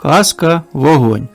Казка Вогонь.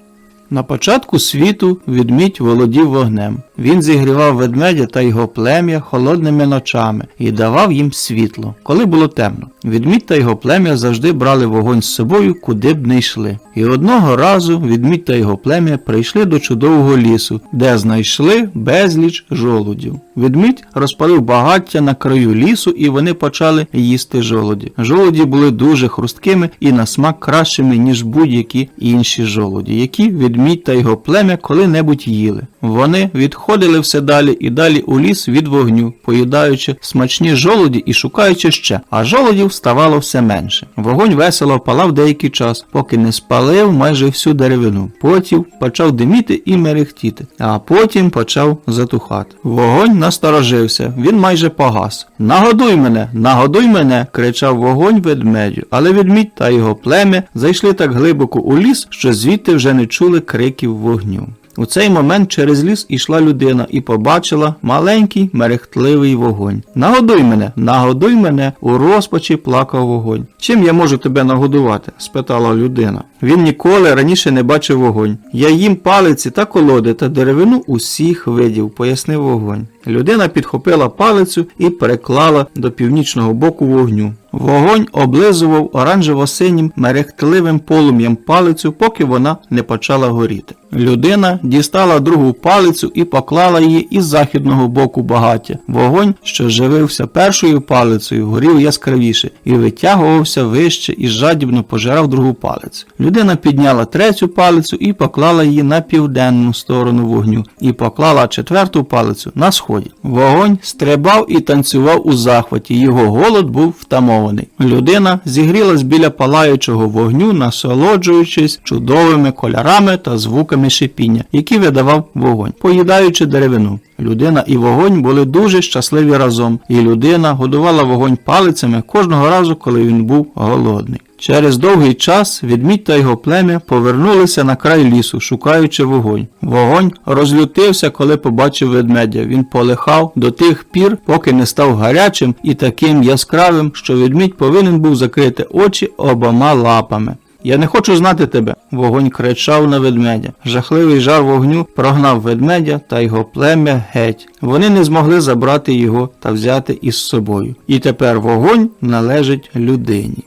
На початку світу відмідь володів вогнем. Він зігрівав ведмедя та його плем'я холодними ночами і давав їм світло, коли було темно. Відмідь та його плем'я завжди брали вогонь з собою, куди б не йшли. І одного разу відмідь та його плем'я прийшли до чудового лісу, де знайшли безліч жолудів. Відмідь розпалив багаття на краю лісу, і вони почали їсти жолуді. Жолуді були дуже хрусткими і на смак кращими, ніж будь-які інші жолуді, які відмідь та його плем'я коли-небудь їли. Вони відходили все далі і далі у ліс від вогню, поїдаючи смачні жолуді і шукаючи ще, а жолудів ставало все менше. Вогонь весело палав деякий час, поки не спалив майже всю деревину. Потім почав диміти і мерехтіти, а потім почав затухати. Вогонь насторожився, він майже погас. Нагодуй мене, нагодуй мене, кричав вогонь ведмедю, але ведмідь та його плем'я зайшли так глибоко у ліс, що звідти вже не чули криків вогню. У цей момент через ліс ішла людина і побачила маленький мерехтливий вогонь. Нагодуй мене, нагодуй мене, у розпачі плакав вогонь. Чим я можу тебе нагодувати? спитала людина. Він ніколи раніше не бачив вогонь. Я їм палиці та колоди та деревину усіх видів, пояснив вогонь. Людина підхопила палицю і переклала до північного боку вогню. Вогонь облизував оранжево-синім мерехтливим полум'ям палицю, поки вона не почала горіти. Людина дістала другу палицю і поклала її із західного боку багаття. Вогонь, що живився першою палицею, горів яскравіше і витягувався вище і жадібно пожирав другу палицю. Людина підняла третю палицю і поклала її на південну сторону вогню, і поклала четверту палицю на сході. Вогонь стрибав і танцював у захваті. Його голод був втамований. Людина зігрілась біля палаючого вогню, насолоджуючись чудовими кольорами та звуками шипіння, які видавав вогонь, поїдаючи деревину. Людина і вогонь були дуже щасливі разом, і людина годувала вогонь палицями кожного разу, коли він був голодний. Через довгий час відмідь та його плем'я повернулися на край лісу, шукаючи вогонь. Вогонь розлютився, коли побачив ведмедя. Він полихав до тих пір, поки не став гарячим і таким яскравим, що ведмідь повинен був закрити очі обома лапами. Я не хочу знати тебе. Вогонь кричав на ведмедя. Жахливий жар вогню прогнав ведмедя та його плем'я геть. Вони не змогли забрати його та взяти із собою. І тепер вогонь належить людині.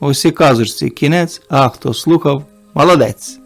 Ось і казочці кінець, а хто слухав, молодець.